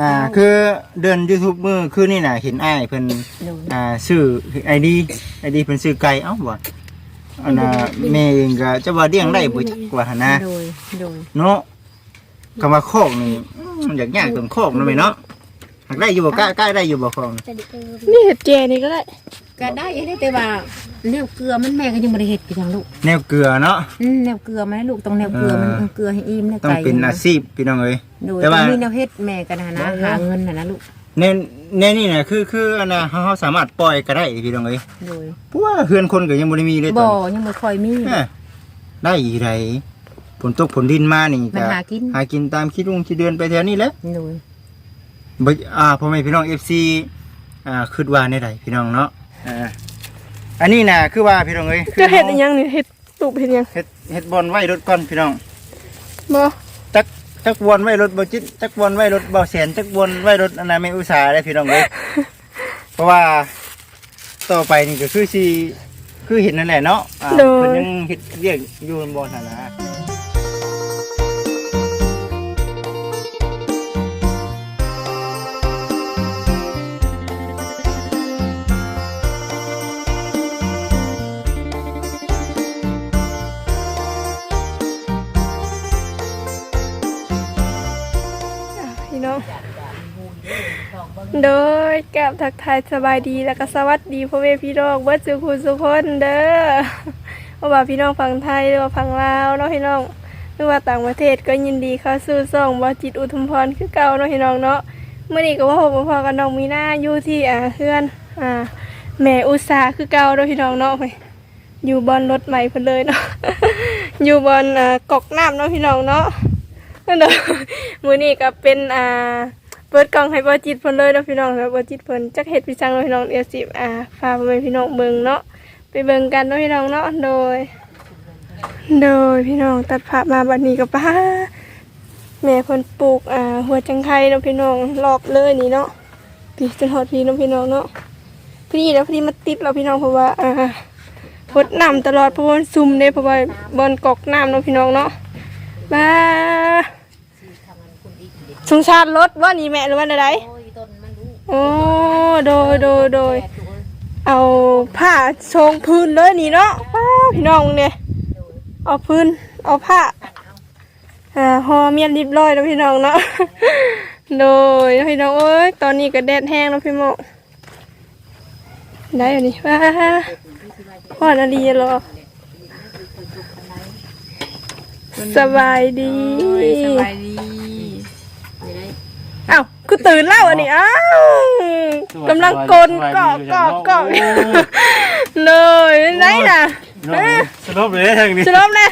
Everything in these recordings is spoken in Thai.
อ่าคือเดิน YouTube มือคือนี่น่ะเห็นอ้ายเพิ่นโดยอ่าชื่อ ID ID เพิ่นชื่อไก่เอ้าบ่อันน่ะแม่เองก็จะว่าเลี้ยงได้บ่จักกว่าหั่นนะโดยโดยเนาะคำว่าโคกนี่อืมอยากยากตรงโคกนั่นแหละเนาะหากได้อยู่บ่กล้ากล้าได้อยู่บ่คองนี่เห็ดเจนี่ก็ได้ ก็ได้ได้แต่ว่าแนวเกลือมันแม่ก็ยังบ่ได้เฮ็ดคือจังลูกแนวเกลือเนาะ อืมแนวเกลือมันให้ลูกต้องแนวเกลือมันเออต้องเกลือให้อิ่มแนวต้องไก่เป็นอาชีพพี่น้องเอ้ย โดยแต่ว่า ต้องมีแนวเฮ็ดแม่กันนะนะหาเงินน่ะนะลูกในในนี่น่ะคือคืออันน่ะเฮาเฮาสามารถปล่อยก็ได้พี่น้องเอ้ยโดยเพราะว่าเฮือนคนก็ยังบ่ได้มีเลยตบ่อนยังบ่ค่อยมี นี้เอ้อได้อีไรฝนตกฝนดินมานี่มันก็หากิน หากินตามคิดลุงคิดเดือนไปแถวนี้แหละ โดยบ่อ่าพ่อแม่พี่น้อง FC อ่าคิดว่าในใดพี่น้องเนาะ อ่าอันนี้น่ะคือว่าพี่น้องเอ้ยคือจะเห็ดอีหยังนี่เห็ดตูบเห็ดหยังเฮ็ดเฮ็ดบอลไว้รถก่อนพี่น้อง บ่จักจักวนไว้รถบ่จิตจักวนไว้รถบ่แสนจักวนไว้รถอันนั้นไม่อุตสาห์ได้พี่น้องเอ้ยเพราะว่าต่อไปนี่ก็คือสิคือเห็นนั่นแหละเนาะอ่าเพิ่นยังเฮ็ดเรียกอยู่บ่นั่นนะ โดยกับทักทายสบายดีแล้วก็สวัสดีพ่อแม่พี่น้องเบิดสุขุสุขคนเด้อว่าว่าพี่น้องฝั่งไทยหรือว่าฝั่งลาวเนาะพี่น้องหรือว่าต่างประเทศก็ยินดีเข้าสู่ซ่องบ่จิตอุทุมพรคือเก่าเนาะพี่น้องเนาะเมื่อนี้ก็ว่าผมพอกับน้องมีหน้าอยู่ที่อ่าเพื่อนอ่าแม่อุตสาคือเก่าเนาะพี่น้องเนาะเฮ้ยอยู่บอนรถใหม่เพิ่นเลยเนาะอยู่บอนอ่ากอกน้ำเนาะพี่น้องเนาะนั่นเด้อมื้อนี้ก็เป็นอ่า ปิดกล่องให้บ่จิตเพิ่นเลยเนาะพี่น้องแล้วบ่จิตเพิ่นจักเฮ็ดพี่จังเนาะพี่น้องเดี๋ยสิบอ่าพาพ่อแม่พี่น้องเบิ่งเนาะไปเบิ่งกันเนาะพี่น้องเนาะโดย โดยพี่น้องตัดภาพมาบัดนี้ก็ป้าแม่เพิ่นปลูกอ่าหัวจังไคเนาะพี่น้องรอบเลยนี่เนาะพี่จนฮอดพี่เนาะพี่น้องเนาะพี่แล้วพี่มาติดเราพี่น้องเพราะว่าอ่าพดน้ำตลอดเพราะว่าซุ่มเด้เพราะว่าบอนกอกน้ำเนาะพี่น้องเนาะบ้า สงสารรถว่านี่แม่หรือว่าอะไรโอ้ยต้นมันรู้โอ้โดยโดยโดย เอาผ้าชงพื้นเลยนี่เนาะอ้าพี่น้องเนี่ยเอาพื้น เอาผ้าอ่าหอเมียนริบร้อยแล้วพี่น้องเนาะโดยพี่น้องเอ้ยตอนนี้ก็แดดแห้งแล้วพี่โมได้อยู่นี่ว้าพ่อนาดีรอสบายดีสบายดี อ้าวคือตื่นแล้วอันนี้อ้าวกำลังกลนเกาะเกาะเกาะเลยไหนน่ะสรุปเลยทางนี้สรุปเลย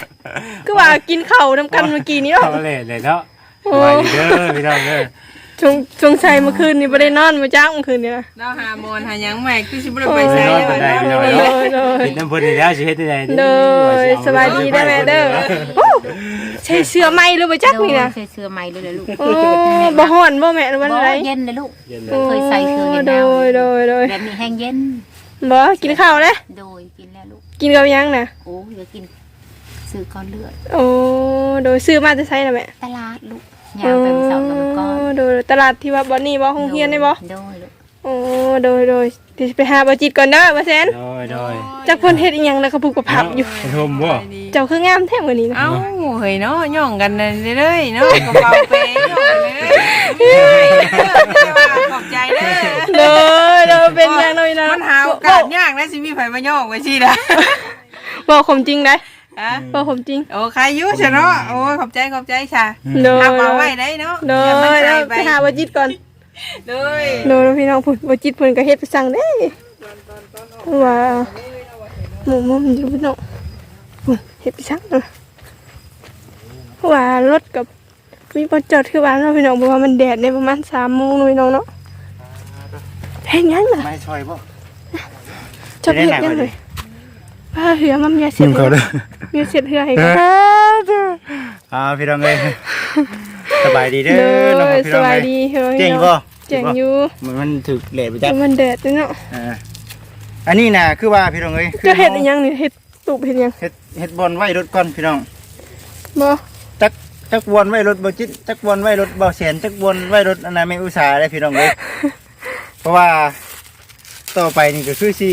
คือว่ากินเข่าวน้ำกันเมื่อกี้นี้เนาะทำเลยเลยเนาะโอ้สบายดีเด้อพี่น้องเด้อ ชงชงชัยเมื่อคืนนี้ไม่ได้นอนมาจ้างเมื่อคืนนี้นะเราหาโมนหาหยังใหม่คือสิบ่ได้ไปใช้ไม่นอนเลปานใดยพี่น้องโดเนาะยโดยเห็นน้ำเพิ่นนี่แล้วสิเฮ็ดได้ไดโดยสบายดีได้ไหมเด้อโอ้ใช่เสื้อไหมหรือว่าจักนี่นะใส่เสื้อใหม่เลยเลยลูกโอ้บ่ฮ้อนบ่แม่หรือว่าบ่อะไรเย็นเลยลูก เย็นเลโอ้ยเคยใส่เสื้อเย็นโดหนาวยโดยโดยแบบนี้แห้งเย็น บ่กินข้าวเลยโดยกินแล้วลูก กินกับหยังน่ะโอ้ยกินซื้อก้อนเลือด โอ้โดยซื้อมาจะใช้นะแม่ตลาดลูก ยางไปเสาร์กับก้อนโดยตลาดที่ว่าบ่นี่บ่ห้องเฮียนได้บ่โดยลูกโอ้โดยโดยเดี๋ยวสิไปหาบ่จิตก่อนเด้อบ่แซนโดยโดยจักเพิ่นเฮ็ดอีหยังแล้วก็ผูกกับผับอยู่เป็นโฮมบ่เจ้าคืองามแท้มื้อนี้นะเอ้าเฮ้ยเนาะย่องกันเลยเลยเนาะกระเป๋าเป้ย่องเลยขอบใจเด้อโดยโดยเป็นหยังเนาะพี่น้องมันหาโอกาสยากนะสิมีไผมาย่องไว้สิล่ะบ่ความจริงได้ ฮะบ่ความจริง โอ้ใครอยู่ซะเนาะโอ้ขอบใจขอบใจค่ะโดย ทำเอาไว้ได้เนาะโดอย่ามันยหาเอายไปไปหาบ่จิตก่อนโดยโดยพี่น้องพุ่นบ่จิตเพิ่นก็เฮ็ดไปสั่งเด้ว่าหมู่มุมอยู่พี่น้องพุ่นเฮ็ดไปสั่งเนาะว่ารถกับมีบ่จอดคือว่าเนาะพี่น้องเพราะว่ามันแดดในประมาณ3โมงเนาะพี่น้องเนาะเฮ็ดหยังล่ะไม่ช่วยบ่ จะเฮ็ดหยังเลย ว่าเหือมันเมียเสร็ซิจมเขาเด้อเมียเสร็จเหือให้ก็อ่าพี่น้องเอ้ยสบายดีเด้อน้องพี่สน้องบายเอ้ยดีเฮ้ยเจ๋งบ่เจ๋งอยู่มันมันถึกแดดไปจัแต่กมันแดดด้วยเนาะอ่าอันนี้น่ะคือว่าพี่น้องเอ้ยจะเฮ็ดอีหยังนี่เฮ็ดตูบเฮ็ดหยังเฮ็ดเฮ็ดบอลไว้รถก่อนพี่น้องบ่จักจักวนไว้รถบ่จิตจักวนไว้รถบ่แสนจักวนไว้รถอันนั้นไม่อุตสาห์ได้พี่น้องเลยเพราะว่าต่อไปนี่ก็คือสิ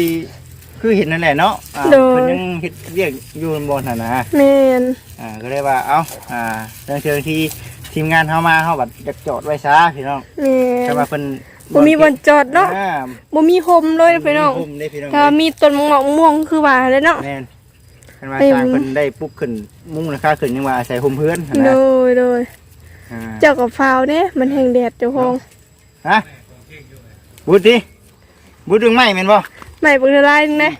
คือเห็นนั่นแหละเนาะอ่าเพิ่นยังเฮ็ดเรียกอยู่บนหั่นนะแม่นอ่าก็เลยว่าเอ้าอ่าเรื่องเชิงที่ทีมงานเฮามาเฮาบัดอยากจอดไว้ซะพี่น้องแม่แต่นว่าเพิ่นบ่มีบอนจอดเนาะอ่าบ่มีโฮมเลยพี่น้องผมได้พี่น้องถ้ามีต้นมะม่วงคือว่าเลยเนาะ แม่นเพิ่นว่าเต็ม สร้างเพิ่นได้ปุ๊บขึ้นมุ้งราคาขึ้นยังว่าอาศัยโฮมเพื่อนหั่นโดนะยโดยอ่า เจ้ากับฟาวเด้มันแห้งแดดเจ้าของ ฮะบุดดิบุดดึงไม้แม่นบ่ ไม่เบิ่งละลายนึงนะ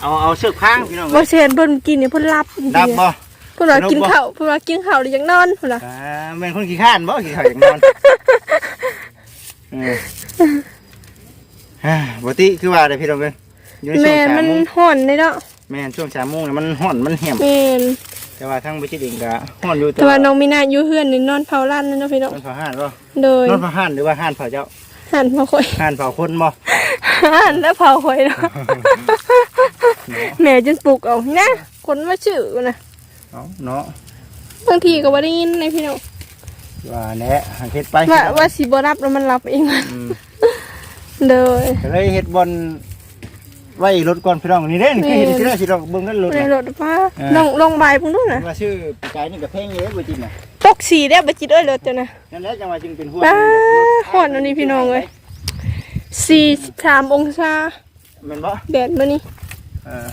เอาเอาเชือกค้างพี่น้องบ่เสียนเพิ่นกินเนี่ยเพิ่นรับดับบ่เพิ่นว่าสนุกบ่กินข้าวเพิ่นว่ากินข้าวหรือยังนอนเพิ่นว่าอ่าแม่นคนขี้ข้านบ่ขี้ข้านอย่างนอนเออฮ่าบ่ติคือว่าได้พี่น้องเอ้ยอยู่ในช่วแม่งนสามัมนโมงฮ้อนเลยเนาะแม่นช่วงสามโมงน่ะมันฮ้อนมันแหมแม่นแต่ว่าทั้งบ่จิตเองก็ฮ้อนอยู่แต่ว่าน้องมีนาอยู่เฮือนนี่นอนเผาร้านนั่นเนาะพี่น้องนอนเผาห่านบ่โดยนอนเผาห่านหรือว่าห่านเผาเจ้า หันมาค่อยห่านเผาคนบ่หัน แล้วเผาค่อยเนาะแม่จนปลุกเอานะคนมาชื่อนะเอาเนาะบางทีก็บ่ได้ยินนะพี่น้องว่าแหละหันเฮ็ดไปว่าว่าสิบ่รับแล้วมันรับเองมันอืมโดยก็เลยเฮ็ดบอลไว้รถก่อนพี่น้องนี่เด้นี่คือเห็นสิได้สิเราเบิ่งนั่นรถในน่ะรถป้าเออลองลองบายพุ่นดูนะว่าชื่อปีกายนี่ก็แพงอยู่เด้บ่จริงน่ะตกสีได้บ่จิตเอ้ยรถจ้ะนะนั่นแหละจังว่าจึงเป็นหัวป้าฮ้อนอันนี้พี่น้องเอ้ย 43องศาแม่นบ่แดดมื้อนี้เออ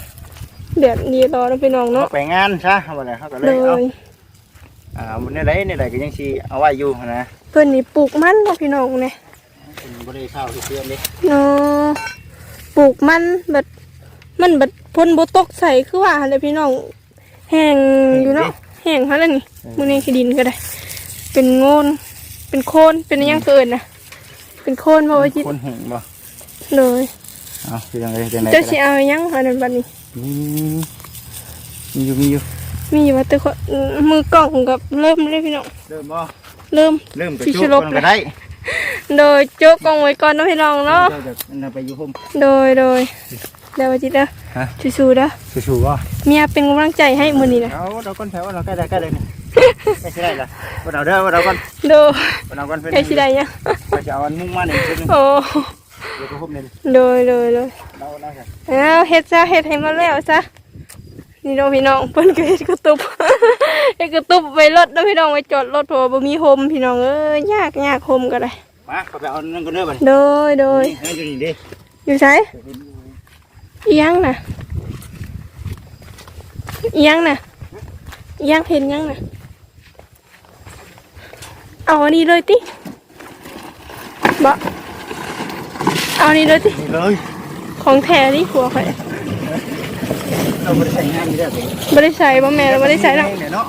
แดดดีรอนะพี่น้องเอาเนาะ ไปงานซะเอาบ่ได้เฮาก็เลเลยเอาย อ่ามันได้ไดนี่ได้ก็ยังสิเอาไว้อยู่นะเพิ่นนี่ปลูกมันเนาะพี่น้องเนี่ยเป็นบ่ได้ข้าวที่เพื่อนเด้เนาะปลูกมันแบบมันแบบพ่นบ่ตกใส่คือว่าหั่นแหละพี่น้อง แห้งอยู่เนาะแห้งหั่นแหล้วนี่มื้อนี้ขี้ดินก็ได้ เป็นโงน เป็นโคนเป็นอิหยังเกินน่ะ เป็นโคนบ่ว่าจิตคนแห่งบ่เลยเอาคือจังไดจังไดเจ้าสิเอาอิหยังอันนั้นบัดนี้มีอยู่มีอยู่มีอยู่ว่าแต่คนมือกล้องกับเริ่มเลยพี่น้องเริ่มบ่เริ่มเริ่มไปพี่จุชกลบก่อนก็ได้โดยโจ๊กกล้องไว้ก่อนเนาะพี่น้องเนาะเจ้าจะอันนั้นไปอยู่ห่มโดยโดยเดี๋ยวว่าจิตเด้อ ฮะสู้ๆเด้อสู้ๆบ่เมียเป็นกำลังใจให้มื้อนี้นะเอาเราก้นแถวเราใกล้ได้ใกล้เลยนี่ใกล้สิได้ละว่าเราเด้อว่าเราก้นโดยว่าเราก้นเป็นใกล้สิได้ยังเราจะเอาอันมุ่งมาหนึ่งชุดหนึงโอ้เดี๋ยวก็ห่มเลยโดยโดยโดยเราเราจะเอาเฮ็ดซะเฮ็ดให้มาแล้วซะนี่น้องพี่น้องเพิ่นก็เฮ็ดกระตุบเฮ็ดกระตุบไว้รถเนาะพี่น้องไว้จอดรถเพราะว่าบ่มีโฮมพี่น้องเอ้ยยากยากโฮมก็ได้มาเขาไปเอานั่นก็เด้อบัดโดยโดยนี่ให้อยู่นี่เด้อยู่ไส อีหยังน่ะอีหยังน่ะอีหยังเห็นหยังน่ะเอาอันนี้เลยติบ่เอาอันนี้เลยตินี่เลยของแท้นี่หัวข่อยเราไม่ได้ใส่งานนี่ได้เลยบ่ได้ใส่บ่แม่เราบ่ได้ใส่หรอกเนี่ยเนาะ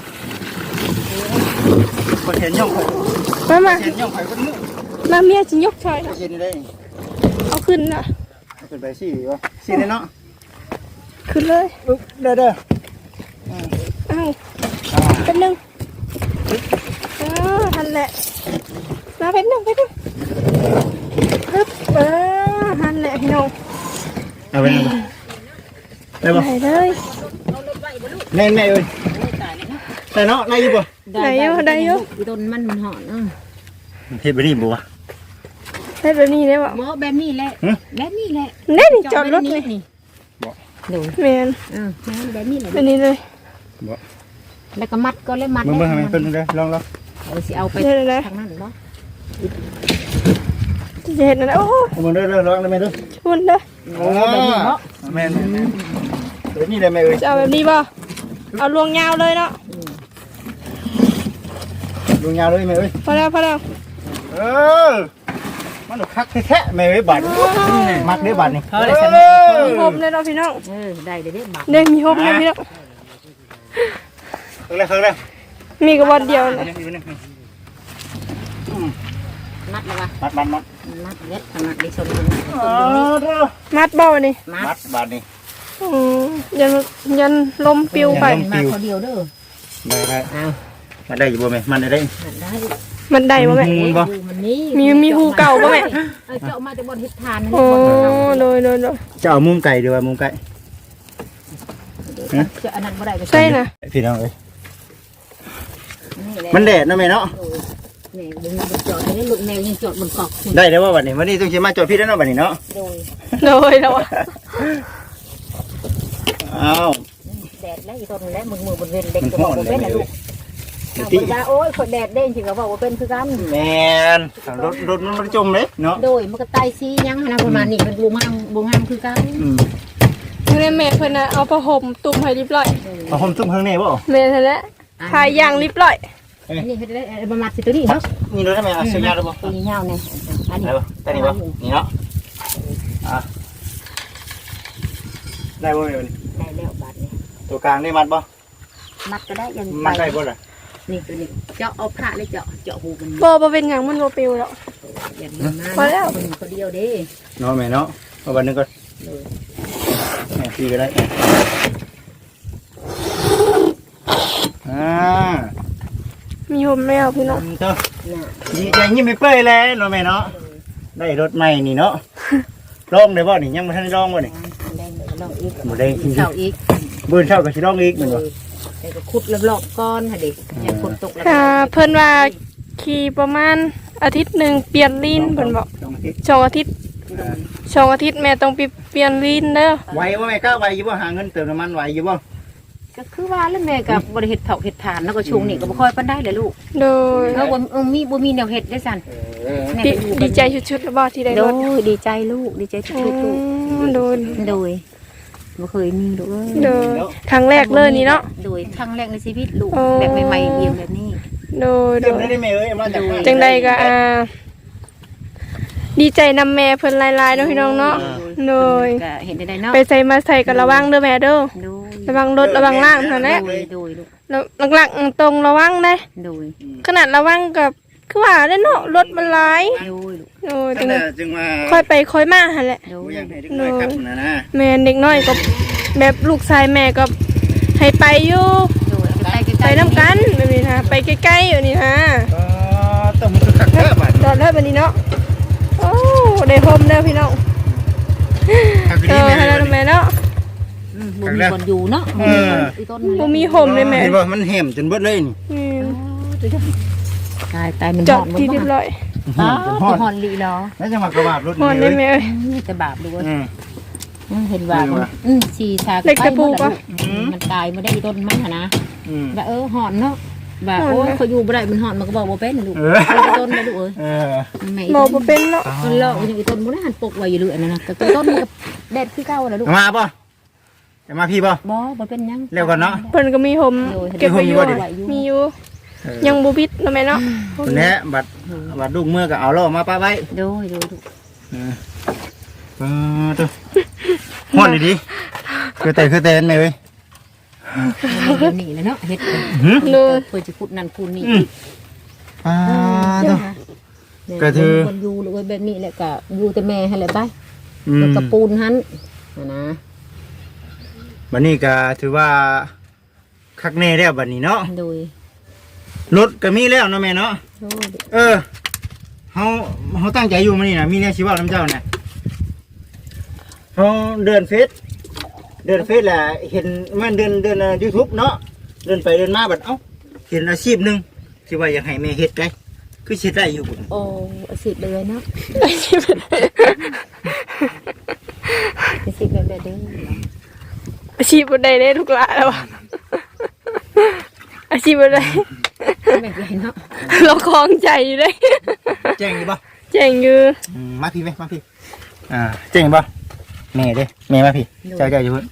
คนเห็นย่องข่อยมามาเห็นย่องข่อยคนนึงมาเมียสิยกช่อยเห็นนี่ได้เอาขึ้นน่ะ เป็นไปสี่วะสี่เลยเนาะขึ้นเลยปึ๊บเด้อเด้ออ้าวอ่าเป็นหนึ่งอ้าวทันแหละมาเป็นหนึ่งเป็นหนึ่งฮึบเออทันแหละพี่น้องเอาไปเลยได้ปะไหนเลยแม่แม่เอ้ยแต่เนาะได้อยู่ปะไหนอยู่ได้อยู่ต้นมันมันหอนเนาะเฮ็ดไปนี่บัว ได้แบบนี้ได้บ่บ่แบบนี้แหละฮะ แบบนี้แหละเน่นี่จอดรถเลยนี่ดูแมนเออแบบนี้แหละแบบนี้เลยแล้วก็มัดก็เลยมัดมึงเบิ่งให้มันเพิ่นเด้อลองลองเออสิเอาไปเดี๋ยวนะทางนั้นเนาะจะเห็นนะโอ้โหเอามึงเด้อเด้อลองได้ไหมเด้อชุนเด้อโอ้แม่นแม่นเดี๋ยวนี่ได้ไหมเอ้ยจะเอาแบบนี้บ่เอาลวงยาวเลยเนาะลุงยาวเลยแม่เอ้ยพอแล้วพอแล้วเออ มันคักแท้ๆแม่เอ้ยบัดมักเด้อบัดนี่เขาเลยฉันมีโฮมเลยเนาะพี่น้องเออได้เด้เด้บาทเด้มีโฮมเลยพี่น้องเพิ่งเลยเพิ่งเลยมีกระบอกเดียวนะอยู่นี่มัดแล้ววะมัดมัดมัดมัดเล็ดมัดดิชนเออเด้อมัดเบ้านี่มัมัดดบัดนี่อืมยันยันลมปิวไปมาเขาเดียวเด้อได้ได้เอามาได้อยู่บ่แม่มันได้ได้ มัดได้มันได้บ่แม่อืมบ่มันนี่มีมีหูเก่าบ่แม่ เออเจ้ามาแต่บนเฮ็ดทานนั่นโอ้โดยโดยโดยจะเอามุมไก่ดีว่ามุมไก่เจ้าอันนั้นบ่ได้ก็ใช่นะพี่น้องเอ้ยแหละมันแดดเนาะแม่เนาะแม่บ่มีบ่จอดให้ลูกแม่ยังจอดบนกอกคุณได้แล้วว่าบัดนี้วันนี้ต้องสิมาจอดพี่แล้วเนาะบัดนี้เนาะโดยโดยแล้วอะอ้าวแดดแล้วอีต้นแล้วมึงมือบนเวนเด็กก็บอกมันบ่ฮ้อนเป็นน่ะลูก เลยเอาไปว่าโอ้ยคนแดดเด้งจริงก็บอกว่าเป็นคือกันแม่นรถรถมันบ่ได้จมเลยเนาะโดยมันก็ตายซียังนะประมาณนี้มันบ่งามบ่งามคือกันอืมอยู่ในแม่เพิ่นน่ะเอาผ้าห่มตุ่มให้เรียบร้อยเอาผมตุ้มข้างในบ่แม่นั่นแหละทายยางเรียบร้อยอันนี้เฮ็ดได้ประมาณสิตัวนี้เนาะนี่รถได้ไหมเอาสัญญาณได้บ่ตัวนี้ยาวเนี่ยอันนี้ได้บ่ได้นี่บ่นี่เนาะอะได้บ่แม่บัดนี้ได้แล้วบาทนี้ตัวกลางได้มัดบ่มัดก็ได้ยังมัดได้บ่ล่ะ นี่ตัวนี้เจาะเอาพระเลยเจาะเจาะหูมันบ่บ่เป็นหยังมันบ่ปิวแล้วอย่างนี้พอแล้วคนคนเดียวเด้เนาะแม่เนาะเอาวันหนึงก่อนแม่พี่ก็ได้อ่ามีห่มแมวพี่น้องเจ้าดีใจยิ้มไม่เปื่อยแล้วเนาะแม่เนาะได้รถใหม่นี่เนาะลองได้บ่นี่ยังบ่ทันได้ลองบ่นี่ แดงเลยก็ลองอีกบ่ได้อีกเช้าอีก บื้นเช้าก็สิลองอีกแม่นบ่ แต่ก็ขุดรอบๆก้อนค่ะเด็กอย่าฝนตกแล้วอ่าเพิ่นว่าขี่ประมาณอาทิตย์หนึงเปลี่ยนลีนเพิ่นบอกสองอาทิตย์สองอาทิตย์สองอาทิตย์แม่ต้องไปเปลี่ยนลีนเด้อไหวบ่แม่กล้าไหวอยู่บ่หาเงินเติมน้ำมันไหวอยู่บ่ก็คือว่าแล้วแม่กับบริเฮ็ดเผาเฮ็ดทานแล้วก็ช่วงนี้ก็บ่ค่อยปานได้เลยลูกโดยเออบ่เออมีบ่มีแนวเฮ็ดได้สั่นแม่ดีก็อยู่ดีใจชุดๆแล้วบ่ที่ได้โดรถยดีใจลูกดีใจอืทุกๆลูกมโดย โดย บ่เคยมีลูกเอ้ยโดยครั้งแรกเลยนี่เนาะ โดยครั้งแรกในชีวิตลูกโอ้ แบบใหม่ๆเยี่ยมแบบนี้ โดยโดเติมยได้แม่เอ้ยมาจากบ้านจังใดก็อ่า ดีใจนำแม่เพิ่นหลายๆเนาะพี่น้องเนาะ โดย ก็เห็นได้ๆเนาะไปใส่มาใส่ก็ระวังเด้อแม่เด้อโดยระวังรถระวังล่างเท่านั้นแหละโดยโดยลูกแล้วหลักๆตรงระวังได้ โดยขนาดระวังกับ คือว่าได้เนาะรถมันหลายโดยลูกโอ้ยตั้จังงแต่จึงมาค่อยไปค่อยมาหั่นแหละ โดบ่ยอยากให้เด็กน้อยครับนะนะแม่เด็กน้อยก็แบบลูกชายแม่ก็ให้ไปอยู่โดยไปใกล้ๆไปน้ำกันแบบนี้นะไปใกล้ๆอยู่นี่ฮะก็ต้องมันคือคักแท้บัดจอดได้แบบนี้เนาะโอ้ได้พรมเด้อพี่น้องคักเอดีอแม่ให้แล้วแม่เนาะ อืมบ่มีคนอยู่เนาะเอออีต้นบ่มีห่มเลยแม่ เห็นบ่มันแหมจนเบิดเลยนี่ อืม ตายตายมันจอดหที่เรียบร้อยอ๋อจนฮอดหอนลีเหรอแล้วจะมากระบาดรถหอนได้ไหมเอ้ยนี่แต่บาปด้วยอืมอืมเห็นว่าเห็นมันว่าอืมสีชาเด็กตะปูปะอืมมันตายไม่ได้อีต้นมันหั่นนะอืมแบบเออหอนเนาะแบบหอนโอ้ยนะเขาอยู่บ่ได้มันหอนมันก็บอกว่าเป็นลูกเออเอาอีต้นนะลูกเอ้ยเออแม่บ่บ่เป็นเนาะมันเลาะอย่างอีต้นบ่ได้หันปกไว้อยู่เลยอันนั้นนะแต่ต้นมันก็แดดคือเก่าแหละลูกมาป่ะจะมาพี่ป่ะบ่บ่เป็นหยังเร็วก่อนเนาะเพิ่นก็มีห่มเก็บไว้อยู่มีห่มอยู่บ่ดิมีอ ยู่ยังบ่บิดเนาะแม่เนาะคนนี้บัตรบัตรลูกเมื่อก็เอาล่อมาป้าไว้โดยโดยลูกเออเออตัวห้อนดีๆคือแต่คือแต่นไหมเว้ยเดี๋ยวนี้แหละเนาะเฮ็ดหืมเด้อเพื่อจะขุดนั่นขุดนี่อืมอ่าตัวเนี่ยก็คือคนอยู่ลูกเอ้ยแบบนี้แหละก็อยู่แต่แม่ให้แหละไปอืมแล้วก็ปูนหันนะนะบันนี้ก็ถือว่าคักแน่แล้วบัดนี้เนาะโดย รถก็มีแล้วเนาะแม่เนาะโดยเออเฮาเฮาตั้งใจอยู่มานี่นะมีแนวชีวะน้ำเจ้าน่ะเฮาเดินเฟซเดินเฟซแหละเห็นมันเดินเดินยูทูบเนาะเดินไปเดินมาบัดเอ้าเห็นอาชีพหนึงที่ว่าอยากให้แม่เฮ็ดไงคือสิได้อยู่บุญโอ้อาสิบเลยเนาะอาสิบแบบแบบนี้อาชีพบ่ได้ได้ทุกละแล้วอะอาชีพบ่ได้แบบใหญ่ เนาะเราคลองใจอยู่เลยแจ้งอยู่บ่เจ๋งอยู่อืมมาพี่ไหมมาพี่ อ่าแจ้งอยู่บ่แม่เด้แม่มาพี่เจ้าเจ้าอยู่พุ่น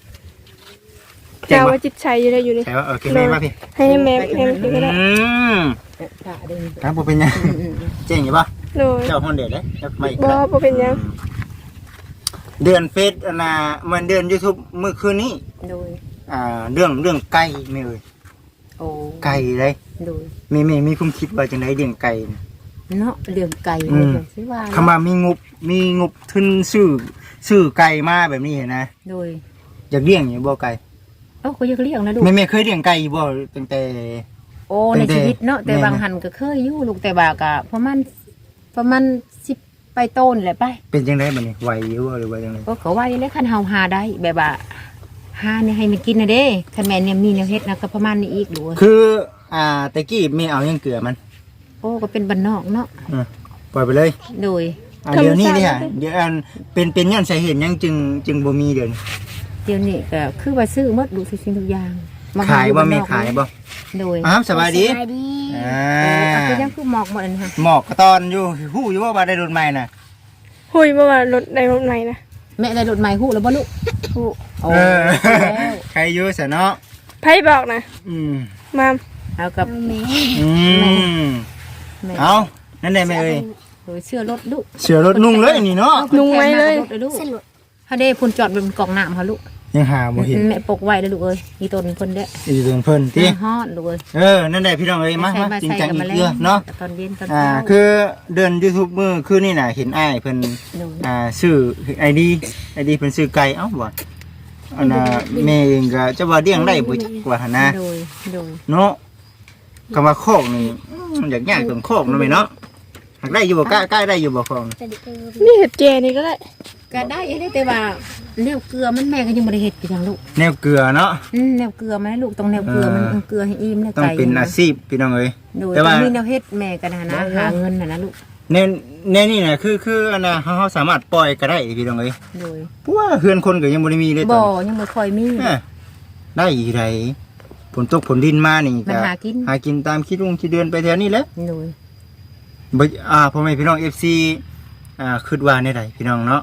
แจ้งแต่บ่ว่าจิตใจอยู่ได้อยู่นี่ ใช่ว่าโอเคแม่มาพี่ให้แม่แม่พี่ก็ได้อืมกะเดินครับบ่เป็นหยังอืมอืมแจ้งอยู่บ่โดยเจ้าฮอนเด็ดเด้จักไม่อีกบ่แล้วบ่เป็นหยังเดือนเฟซอันน่ะมันเดือน YouTube เมื่อคืนนี้ โดยอ่าเรื่องเรื่องไก่แม่เอ้ย โอ้ไก่เลยโดยมีมีมีความคิดว่าจังไดเลี้ยงไก่น่ะเนาะเรื่องไก่อืมสิว่าคำว่ามีงบมีงบทุนซื้อซื้อไก่มาแบบนี้นะโดยอยากเลี้ยงอยู่บ่ไก่เอ้าเขาอยากเลี้ยงนะลูกแม่แม่เคยเลี้ยงไก่อยู่บ่ตั้งแต่ โอ้ในตั้งแต่ชีวิตเนาะแต่แม่ บางหันก็เคยอยู่ลูกแต่บากะประมาณประมาณสิบไปต้นแหละไป เป็นจังไดบัดนี้ไหวอยู่บ่หรือว่าจังไดก็เขาว่าเลยคันเฮาหาได้แบบว่า หาเนี่ยให้มันกินนะเด้คันแม่นเนี่ยมีแนวเฮ็ดนะก็ประมาณนี้อีกดูคือ อ่าตะกี้แม่เอายังเกลือมัน โอ้ก็เป็นบ้านนอกเนาะอืมปล่อยไปเลยโดยอ่าเดี๋ยวนี้เนี่ยเดี๋ยวอันเป็นเป็นย้อนสาเหตุหยังจึงจึงบ่มีเดี๋ยวนี้เดี๋ยวนี้ก็คือว่าซื้อหมดดูทุกสิ่งทุกอย่างขายบ่แม่ขายบ่โดยอ้าวสบายดีสบายดีอ่าเออก็ยังคือหมอกหมดอันนี้ค่ะหมอกกระตอนอยู่ฮู้อยู่ว่าบ่ได้รุ่นใหม่น่ะ หุยเมื่อวานรถในรถไหนนะ แม่ได้รถใหม่ฮู้แล้วบ่ลูกฮู้โอ้เออแล้วใครอยู่ซะเนาะไพ่บอกนะอืมมามเอากับแม่อืมแม่เอานั่นได้ไหมเอ้ยโดยเสื้อรถลูกเสือรถนุ่งเลยนี่เนาะลุงไว้เลยอาไปแทนหน้ารถเลยลูกสรุปถ้าได้พุ่นจอดบนกล่องน้ำค่ะลูก ยังหาบ่เห็นแม่ปกไว้เลยลูกเอ้ยอีต้นเพิ่นเด้ออยู่ตรงเพิ่นติแม่ฮอดลูกเอ้ยเออนั่นได้พี่น้องเอ้ยมามาจริงจังอีกเรื่องเนาะตอนเย็นตอนอ่าเช้าคือเดิน YouTube มื้อคืนนี่น่ะเห็นอ้ายเพิ่นโดยอ่าซื้อ ID ID เพิ่นซื้อไก่เอ้าบ่อันน่ะแม่เองก็จะว่าเลี้ยงได้บ่จักว่าหั่นนะโดยโดยเนาะคำว่าคอกนี่อืมอยากยากตรงคอกเนาะแม่เนาะหักได้อยู่บ่กล้ากล้าได้อยู่บ่คอกสวัสดีครับนี่เห็ดแจนี่ก็ได้ ก็ได้ได้แต่ว่าแนวเกลือมันแม่ก็ยังบ่ได้เฮ็ดคือจังลูกแนวเกลือเนาะ อืมแนวเกลือมันให้ลูกต้องแนวเกลือมันเออ ต้องเกลือให้อิ่มแนวต้องไก่เป็นอาชีพพี่น้องเอ้ย โดยแต่ว่า ต้องมีแนวเฮ็ดแม่ก็นะนะหาเงินน่ะนะลูกในในนี่น่ะคือคืออันน่ะเฮาเฮาสามารถปล่อยก็ได้พี่น้องเอ้ยโดยเพราะว่าเฮือนคนก็ยังบ่ได้มีเลยตบ่อนนี้ยังบ่ค่อยมีเอ้อได้อีไรฝนตกฝนดินมานี่มันก็หากิน หากินตามคิดลุงที่เดือนไปแถวนี้แหละ โดย บ่อ่าพ่อแม่พี่น้อง FC อ่าคิดว่าในใดพี่น้องเนาะ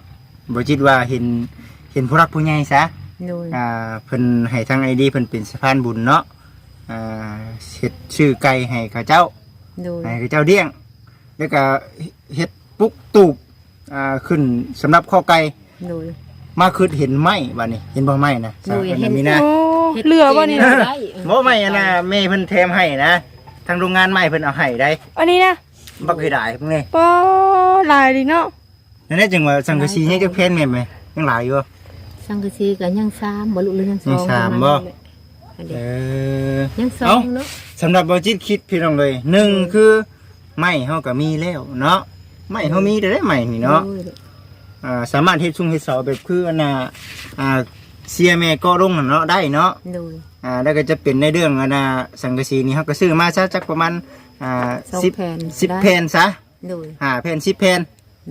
บ่คิดว่าเห็นเห็นผู้รักผู้ใหญ่ซะโดยอ่าเพิ่นให้ทาง ID เพิ่นเป็นสะพานบุญเนาะอ่าเฮ็ดชื่อไก่ให้เขาเจ้า โดย ให้เขาเจ้าเลี้ยง แล้วก็เฮ็ดปุกตูบอ่าขึ้นสำหรับข้อไก่โดย มาคือเห็นไม้บัดนี้ เห็นบ่ไม้นะโอ้ยสาวเห็น มีนะโอ้ฮ็ดเหลือบ่นี่เจนะได้บ่ไม้อันน่ะแม่เพิ่นแถมให้นะ ทางโรงงานไม้เพิ่นเอาให้ได้อันนี้นะบักคือได้พวกนี้ก็ลายดีเนาะ นั่นแหละจึงว่าสังกะสียังจะแพนแม่นไหมยังหลายอยู่สังกะสีก็ยังซ้ำบ่ลูกหรือยังสองยังสามบ่อันเอเดียวอยังสอเอ้างเนาะสำหรับบ่จิตคิดพี่น้องเลยหนึ่งคือไม้เฮาก็มีแล้วเนาะไม้เฮามีแต่ได้ไม้นี่เนาะโดยอ่าสามารถเฮ็ดซุงเฮ็ดเสาแบบคืออันน่ะอ่าเสียแม่ก็ลงน่ะเนาะได้เนาะโดย อ่าแล้วก็จะเป็นในเรื่องอันน่ะสังกะสีนี่เฮาก็ซื้อมาซะจักประมาณอ่าสองสิบแผ่นสิบได้ แผ่นซะโดย ห้าแผ่นสิบแผ่น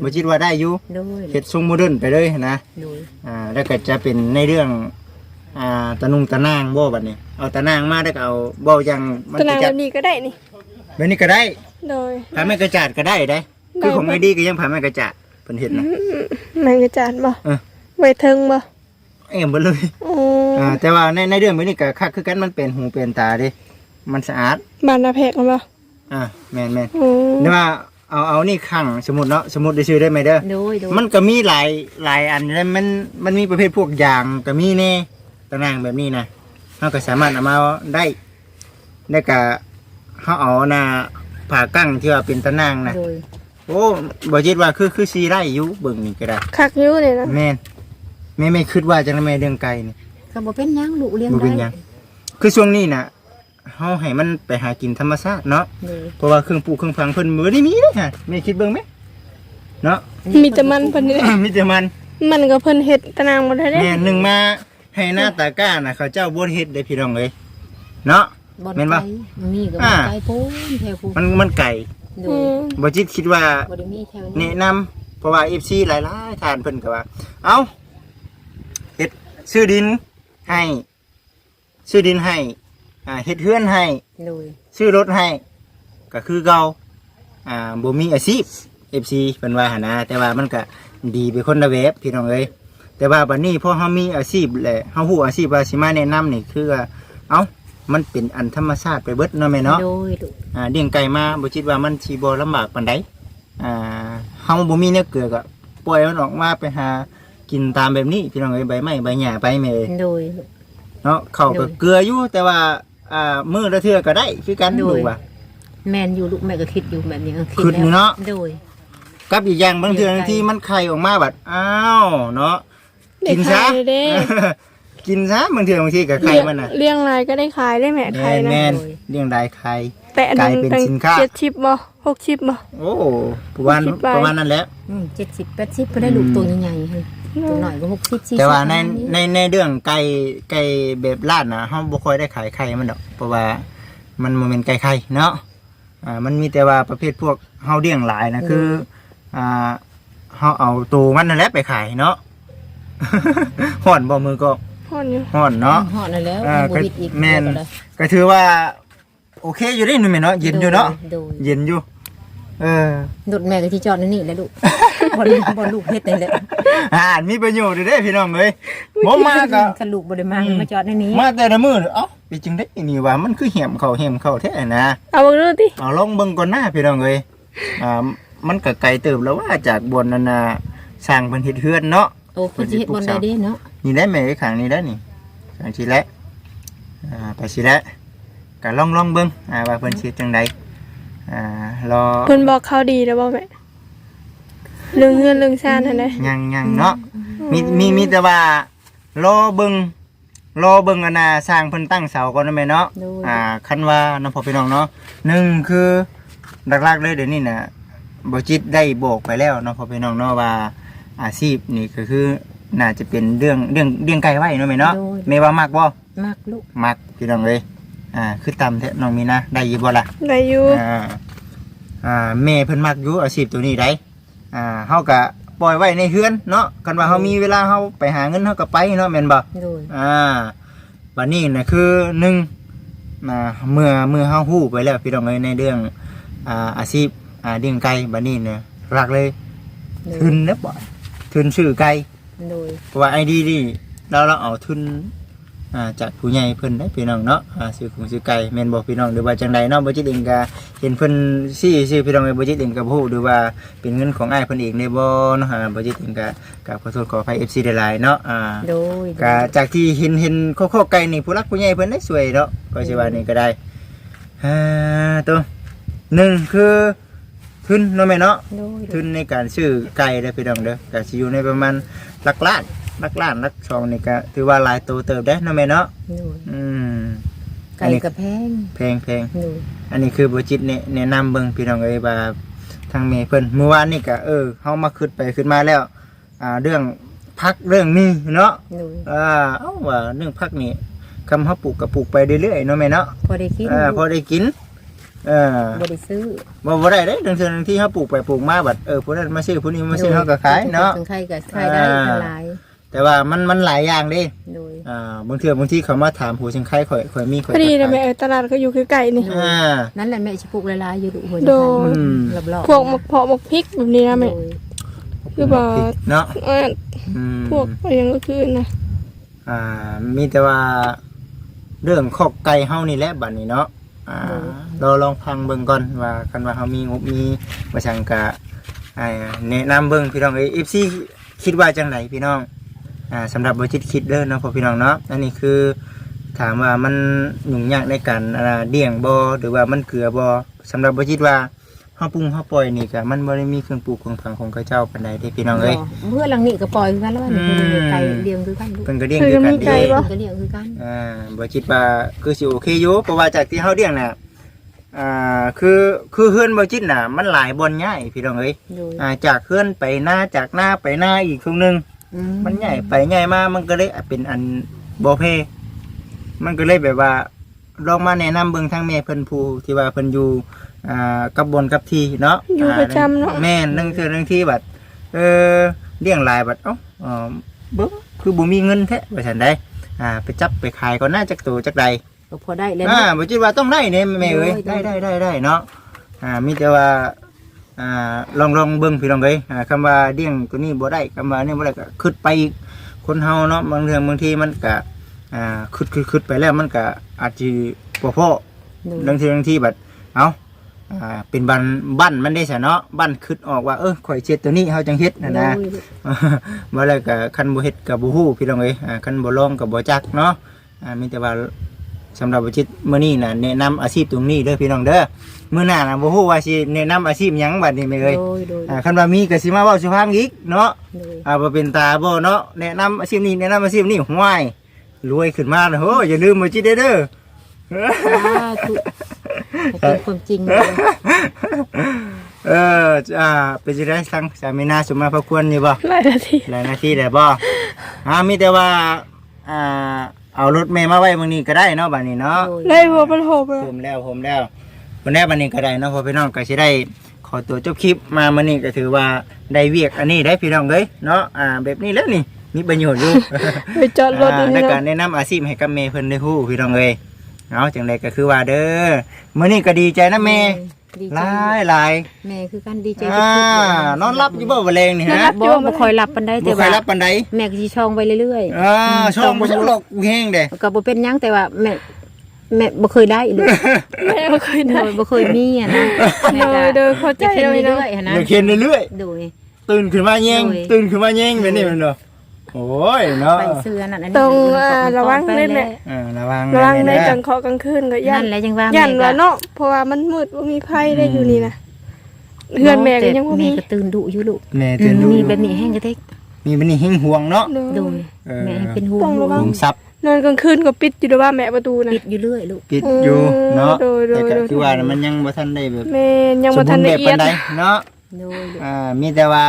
บ่คิดว่าได้อยู่โดยเฮ็ดทรงโมเดิร์นไปเลยนะโดยอ่าแล้วก็จะเป็นในเรื่องอ่าตะนุงตะนางบ่บัดนี้ เอาตะนางมาแล้วก็เอาบ่อย่างมันตารางจะแบบนี้ก็ได้นี่ แบบนี้ก็ได้โดยผ่าไม้กระจาดก็ได้ได้ คือของไอ้ดีก็ยังผ่าไม้กระจาดเพิ่นเฮ็ดนะ แมงกระจานบ่เออ ไว้เทิงบ่เอ็มเบ่เลย โอ้อ่าแต่ว่าในในเรื่องแบบนี้ก็คักคือกันมันเป็นหูเป็นตาเด้มันสะอาด บานนาแพกกันบ่อ่าแม่นแม่นโอ้แต่ว่า เอาเอานี่ขังสมมุติเนาะสมมุติได้ซื้อได้ไหมเด้อโดยโดยมันก็มีหลายหลายอันแล้วมันมันมีประเภทพวกยางก็มีแน่ตะนางแบบนี้นะเราก็สามารถเอามาได้แล้วก็เขาเอาหน้าผ่ากั้งที่ว่าเป็นตะนางนะโดยโอ้บ่จิตว่าคือคือซีได้อยู่เบิ่งนี่ก็ได้คักอยู่นี่นะแม่นแม่ไม่คิดว่าจะแม่เรื่องไก่นี่ก็บ่เป็นหยังลูกเลี้ยงบ่ได้เป็นหยังคือช่วงนี้น่ะ เฮาให้มันไปหากินธรรมชาติเนาะโดยเพราะว่าเครื่องปลูกเครื่องฝังเพิ่นบ่ได้มีเลยค่ะแม่คิดเบิ่งไหมเนาะ มีแต่มันเพิ่นนี่แหละมีแต่มันมันก็เพิ่นเฮ็ดตารางบ่ได้เด้แม่หนึ่งมาให้หน้าตาก้าน่ะเขาเจ้าบดเฮ็ดได้พี่น้องเลยเนาะ บ่อนแม่นปะไก่มันมีก็อ่าบ่อนไก่พูนแถวพูนมันมันไก่โดอืยมบ่จิตคิดว่า บ่ได้มีแถวนี้แนะนำเพราะว่า FC หลายๆท่านเพิ่นก็ว่า เอ้าเฮ็ดซื้อดินให้ ซื้อดินให้ อ่าเฮ็ดเฮือนให้ โดยซื้อรถให้ ก็คือเก่าอ่าบ่มีอาชีพ FC เพิ่นว่าหั่นนะแต่ว่ามันก็ดีไปคนละแบบพี่น้องเอ้ยแต่ว่าบัดนี้พอเฮามีอาชีพแหละเฮาฮู้อาชีพว่าสิมาแนะนำนี่คือว่าเอ้ามันเป็นอันธรรมชาติไปเบิดเนาะแม่เนาะ โดยลูกอ่าเลี้ยงไก่มาบ่คิดว่ามันสิบ่ลำบากปานใดอ่าเฮาบ่มีเนื้อเกลือก็ปล่อยมันออกมาไปหากินตามแบบนี้พี่น้องเอ้ยใบไม้ใบหญ้าไปแม่เอ้ยโดย เนาะเข้าก็เกลืออยู่แต่ว่า อ่ามื้อละเทื่อก็ได้คือกันโดดูยว่าแม่นอยู่ลูกแม่ก็คิดอยู่แบบนี้เออคิดอยู่เนาะ โดยกับอีกอย่างบางเทื่อบางทีมันไข่ออกมาแบบอ้าวเนาะได้กินซะขายเลยเด้ กินซะบางเทื่อบางทีกับไข่มันน่ะเลี้ยงลายก็ได้ขายได้แม่ไทแม่ยนนะแม่นเลี้ยงได้ไข่ แต่อันนึงกลายเป็นตั้งสินค้า เจ็ดชิปบ่หกชิปบ่ โอ้ประมาณคิดไว้ ประมาณนั้นแหละอืม70 80ก็ได้ลูกตัวใหญ่ๆหั่น ตัวน้อยก็60 40แต่ว่าในประมณในในเรื่องไก่ไก่แบบลาดนะเฮาบ่ค่อยได้ขายไข่มันดอก เพราะว่ามันโมเมนไก่ไข่เนาะอ่ามันมีแต่ว่าประเภทพวกเฮาเลี้ยงหลายนะคืออ่าเฮาเอาตัวมันนั่นแหละไปขายเนาะห่อนบ่มือก็ฮอนอยู่ห่อนเนาะเหาะนั่นแล้วอ่าบ่วิดอีกแม่นเดี๋ยวก็ได้ก็ถือว่า โอเคอยู่ได้นี่แม่เนาะเย็นอยู่เนาะ โดยเย็นอยู่ เออ ดุดแม่ก็ที่จอดนั่นนี่แหละลูก บ่บ่ลูกเฮ็ดได้แหละอ่านมีประโยชน์อยู่เด้พี่น้องเอ้ยบ่มาก็คันลูกบ่ได้มามาจอดในนี้มาแต่ละมื้อเอ้าไปจึงได้นี่ว่ามันคือเหี่ยมเข้าเหี่ยมเข้าแท้นะเอาเบิ่งดูติเอาลองเบิ่งก่อนหน้าพี่น้องเอ้ยอ่ามันก็ไกลเติบแล้วว่าจากบนนั่นน่ะสร้างเพิ่นเฮ็ดเฮือนเนาะโอ้เพิ่นสิเฮ็ดบ่ได้เด้เนาะนี่ได้แม่ไอ้ขังนี่ได้นี่ขังสิแล้วอ่าไปสิแล้วก็ลองลองเบิ่งอ่าว่าเพิ่นสิเฮ็ดจังไดอ่ารอเพิ่นบอกเขาดีแล้วบ่แม่ เรื่องเฮือนเรื่องชาติหั่นแหละยังยังเนาะมีมีมีแต่ว่ารอเบิ่งรอเบิ่งอันน่ะสร้างเพิ่นตั้งเสาก่อนนะแม่เนาะโดยอ่าคันว่าน้องพ่อพี่น้องเนาะหนึ่งคือหลักๆเลยเดี๋ยวนี้น่ะบ่จิตได้บอกไปแล้วเน้องพ่อพี่น้องเนาะว่าอาชีพนี่ก็คือน่าจะเป็นเรื่องเรื่องเลี้ยงไก่ไว้เนาะแม่เนาะโดย แม่ว่ามักบ่มักลูกมักพี่น้องเลยอ่า คือตามแท้น้องมีนะ ได้อยิบบ่ล่ะได้อยู่อ่า อ่าแม่เพิ่นมักอยู่อาชีพตัวนี้ได้ อ่าเฮาก็ปล่อยไว้ในเฮือนเนาะกันว่าเฮามีเวลาเฮาไปหาเงินเฮาก็ไปเนาะแม่นบ่โดยอ่าบัดนี้น่ะคือหนึ่งอ่าเมื่อเมื่อเฮาฮู้ไปแล้วพี่น้องเอ้ยในเรื่องอ่าอาชีพอ่าเลี้ยงไก่บัดนี้เนี่ยหลักเลยโดทุยนเด้อบ่ทุนซื้อไก่โดยเพราะว่าไอดีนี่เราเราเอาทุน อ่าจากผู้ใหญ่เพิ่นได้พี่น้องเนาะอ่าซื้อของซื้อไก่แม่นบอกพี่น้องหรือว่าจังใดเนาะบ่จิตเองก็เห็นเพิ่นซี่ซื้อพี่น้องเอ้ยบ่จิตเองก็บ่ฮู้หรือว่าเป็นเงินของอ้ายเพิ่นเองได้บ่เนาะอ่าบ่จิตเองก็ก็ขอโทษขออภัย FC หลายๆเนาะอ่าโดยก็จากที่เห็นเห็นโคๆไก่นี่ผู้รักผู้ใหญ่เพิ่นได้สวยเนาะก็สิว่านี่ก็ได้อ่าตัวหนึ่งคือทุนเนาะแม่เนาะโดยทุนในการซื้อไก่เด้อพี่น้องเด้อก็สิอยู่ในประมาณหลักล้านห ลักล้านหลักสองนี่ก็ถือว่าหลายตัวเติบได้อเนาะแม่เนาะโดยอืมไก่กับแพงแพงแพงโดยอันนี้คือบ่จิตแนะแนะนำเบิ่งพี่น้องเอ้ยว่าทางแม่เพิ่นเมื่อวานนี่ก็เออเฮามาคิดไปคิดมาแล้ว อ่าเรื่องพักเรื่องนี้เนาะโดยอ่าเอ้าว่าเรื่องพักนี่คำเฮาปลูกก็ปลูกไปเรื่อยๆเนาะแม่เนาะพอได้กินอ่าพอได้กินเออบ่ได้ซื้อบ่บ่ได้เด้บางเทื่อบางที่เฮาปลูกไปปลูกมาบัดเออผู้นั้นมาซื้อผู้นี้มาซื้อเฮาก็ขายเนาะถึงใครก็ขายได้อ่าทั้งหลาย แต่ว่ามันมันหลายอย่างเด้โดยอ่าบางเทื่อบางที่เขามาถามผู้ชิงไข่ข่อยข่อยมีข่อยพอดีนะก็แม่ขายเออตลาดก็อยู่ใกล้ๆนี่ อ่า นั่นแหละแม่สิปลูกหลายๆอยู่ลูกหัวโดย อืม รอบๆพวกหมกเพาะหมกพริกแบบนี้นะแม่ โดยคือบ่ เนาะอ่าอืม พวกอะไรอย่างก็คือนะอ่ามีแต่ว่าเรื่องขอกไก่เฮานี่แหละบัดนี้เนาะอ่าเราลองฟังเบิ่งก่อนว่าคันว่าเฮามีงบมีประชังกะอ่าแนะนำเบิ่งพี่น้องเอ้ย FC คิดว่าจังไดพี่น้อง อ่าสำหรับบ่จิตคิดเด้อเนาะพ่อพี่น้องเนาะอันนี้คือถามว่ามันยุ่งยากในการอ่าเลี้ยงบ่หรือว่ามันเกลือบ่สำหรับบ่จิตว่าเฮาปรุงเฮาปล่อยนี่ก็มันบ่ได้มีเครื่องปลูกของผังของเขาเจ้าปานใดเด้พี่น้องเอ้ยเพื่อหลังนี้ก็ปล่อยคือกันแล้วว่าอืม ไก่เลี้ยงคือกันลูกเพิ่นก็เลี้ยงด้วยกันเพิ่นก็มีไก่เด้บ่ก็เลี้ยงคือกันอ่าบ่คิดว่าคือสิโอเคอยู่เพราะว่าจากที่เฮาเลี้ยงน่ะอ่าคือคือเฮือนบ่จิตน่ะ มันหลายบ่อนใหญ่พี่น้องเอ้ยโดยอ่าจากเฮือนไปหน้าจากหน้าไปหน้าอีกตรงนึง อืมันใหญ่ไปใหญ่มามันก็เลยเป็นอันบ่เพมันก็เลยแบบว่าลองมาแนะนำเบิ่งทางแม่เพิ่นผู้ที่ว่าเพิ่นอยู่อ่ากับบนกับที่เนาะอยู่ประจำเนาะ แม่นนึงเทื่อนึงที่บัดเออเลี้ยงหลายบัดเอ้าเอ่อเบิ่งคือบ่มีเงินแท้ว่าซั่นได้อ่า ไปจับไปขายก็น่าจักตัวจักใด ก็พอได้แล้วอ่าเนาะ บ่คิดว่าต้องได้เนี่ยแม่เอ้ยโอ้ได้ยได้ได้ได้เนาะอ่ามีแต่ว่า อ่าลองลองเบิ่งพี่น้องเอ้ยอ่าคำว่าเลี้ยงตัวนี้บ่ได้คำว่านี่บ่ได้ก็คิดไปอีกคนเฮาเนาะบางเรื่องบางทีมันก็อ่าคิดคิดคิดไปแล้วมันก็อาจสิบ่พอโดยบางทีบางทีแบบเอาอ่าเป็นบันบั้นมันได้ซะเนาะบั้นคิดออกว่าเออข่อยเช็ดตัวนี้เฮาจังเฮ็ดนะนะ โดยบ่แล้วก็คันบ่เฮ็ดก็บ่ฮู้พี่น้องเอ้ยอ่าคันบ่ลองก็บ่จักเนาะอ่ามีแต่ว่า สำหรับอาชีพมื้อนี้น่ะแนะนำอาชีพตรงนี้เด้อพี่น้องเด้อมื้อหน้าน่ะบ่ฮู้ว่าสิแนะนำอาชีพหยังบัดนี้แม่เอ้ยโดยโดยอ่าคันว่ามีก็สิมาเว้าสุพังอีกเนาะ โดยอ่าบ่เป็นตาบ่เนาะแนะนำอาชีพนี้แนะนำอาชีพนี้ห้วยรวยขึ้นมานะโหอย่าลืมมาจิตเด้อเด้อสาธุให้เป็นความจริงเลยเอออ่าเป็นจังได๋ทางสามีนาสมมาพระควรอยู่บ่หลายนาทีหลายนาทีได้บ่อ่ามีแต่ว่าอ่า เอารถเมย์มาไว้มื้อนี้ก็ได้เนาะบัดนี้เนาะโดยเลยบ่มันโหบเลยผมแล้วผมแล้ววันนี้บัดนี้ก็ได้เนาะพอพี่น้องก็สิได้ขอตัวจบคลิปมามื้อนี้ก็ถือว่าได้เวียกอันนี้ได้พี่น้องเอ้ยเนาะอ่าแบบนี้แล้วนี่มีประโยชน์อยู่ไปจอดรถอ่านี่ในการเนาะแนะนำอาชีพให้กับเมย์เพิ่นได้ฮู้พี่น้องเอ้ยเอาจังไดก็คือว่าเด้อมื้อนี้ก็ดีใจนะเมย์ ดีหใจลายหลายแม่คือกันดีใจอ่านอนรับอยู่บ่บ่แรงนี่ฮะบ่บ่ค่อยหลับปานใดบ่แต่ค่อว่ายรับปานใดแม่ก็สิช่องไว้เรื่อยอ่าช่องบ่ช่องหรอกแห้งเด้ ๆก็บ่เป็นหยังแต่ว่าแม่แม่บ่เคยได้ลูกแม่บ่เคยโดได้ยบ่เคยมีอะนะแม่โดก็ยโดยเข้าใจจะเห็นเลยเนาะเรื่อยๆอะนะเดี๋ยวเขียนเรื่อยโดย ๆตื่นขึ้นมาแย่งโอ้ย ตื่นขึ้นมาแย่งแบบนี้แมันเนาะ โอ้ยเนาะไปเสื้อนั่นอันนี้ตรงอ่าระวังไปเล่นแหละอ่าระวังระวังในนะกลางเคาะกลางคืนก็ย่านั่นนแหละจังว่าย่านแม่ว่าก็เนาะเพราะว่ามันมืดบ่มีไผได้อยู่นี่นะเฮือนแม่ก็ยังบ่แม่มีก็ตื่นดุอยู่ลูกแม่ตื่นดูมีแบบนี้แห้งกระเทกมีบันนี้หิ้งห่วงเนาะ โดโดยยเออ แม่ให้เป็นห่วต้องงระวัห่วงซับนอนกลางคืนก็ปิดอยู่ด้วยว่าแม่ประตูนะ ปิดอยู่เรื่อยลูกปิดอยู่เนาะโดยโดยแต่ก็โดยคือว่ามันยังบ่ทันได้แบบแม่ยังบ่ทันสละบูรณ์เอียดแบบปานใดเนาะ โดยลูกอ่ามีแต่ว่า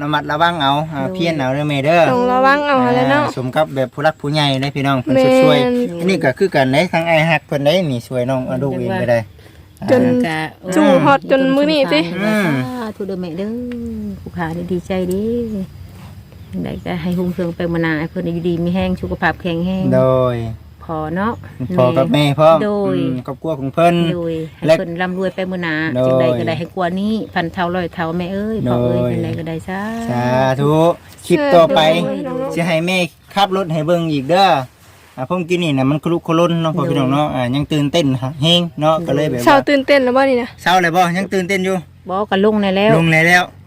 ระมัดระวังเอาอ่าโดยเพียรเอาเด้อแม่เด้อต้องระวังเอาหั่นแหละเนาะสมกับแบบผู้รักผู้ใหญ่ได้พี่น้องเพิ่นแม่นช่วยๆอันนี้ก็คือกันได้ทั้งไอ้ฮักเพิ่นได้นี่ช่วยน้องอดูเองก็ได้ จนก็จู่ฮอดจนมื้อนี้สิอืม ทุเดอแม่เด้อผู้ขานี่ดีใจเดีได้ก็ให้หุ่งเฮืองไปมานาให้เพิ่นอยู่ดีมีแห้งสุขภาพแข็งแรงโดยพ อเนาะพ่อกับแม่พร้อมโดยอืมครอบครัวของเพิ่นโดยให้และเพิ่นร่ำรวยไปมื้อหน้าโดยจังใดก็ได้ให้กว่านี้พันเท่าร้อยเท่าแม่เอ้ยพ่อเอ้ยโดยจังใดก็ได้ซะสาธุคลิปต่อไปโดยสิให้แม่ขับรถให้เบิ่งอีกเด้ออ่าผมกินนี่น่ะมันคลุกคลุนเนาะพ่อพี่น้องเนาะอ่ายังตื่นเต้นเฮงเนาะก็เลยแบบเช้าว่าตื่นเต้นแล้วบ่นี่นะเช้าเลยบ่ยังตื่นเต้นอยู่บ่ก็ลงในแล้วลงเลยแล้วน้ำ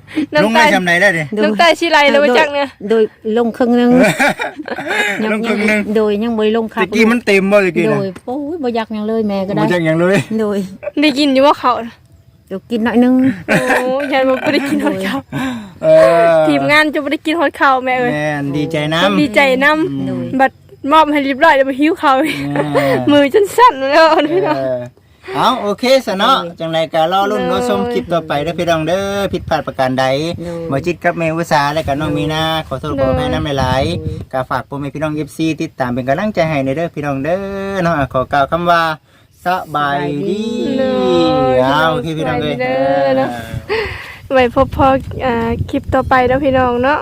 ลงตาได้จำได้แล้วดิโดยน้ำตาชิไหลเลยว่าจักเนี่ย โดยลงครึ่งหนึงลงครึ่งหนึงโดยยังบ่ได้ลงคัตะกกี้มันเต็มบ่ตะกี้โดน่ะยโอ้ยบ่อยากหยังเลยแม่ก็ได้บ่จักหยังเลย โดยได้กินอยู่ว่าเขาน่ะเดี๋ยวกินหน่อยนึงโอ้ยันบ่ได้กินฮอดข้าวเออทีมงานจะบ่ได้กินฮอดข้าวแม่เอ้ยแม่นดีใจน้ำดีใจนำโดยบัดมอบให้เรียบร้อยแล้วมาหิวข้าวอีกเออมือจนสั่นแล้วพี่น้อง เออเอาโอเคสะเนาะจังไรก็รอรุ่นรอชมคลิปต่อไปเด้อพี่น้องเด้อผิดพลาดประการใดโดยบ่จิตกับเมวุษาและกับน้องมีนาขอโทษขออภัยน้ำหลายๆก็ฝากพ่อแม่พี่น้อง FC ติดตามเป็นกำลังใจให้ในเด้อพี่น้องเด้อเนาะขอกล่าวคำว่าสบายดีเด้อเอาพี่พี่น้องเอ้ยสบายดีเด้อเนาะไว้พบพออ่าคลิปต่อไปแล้วพี่น้องเนาะ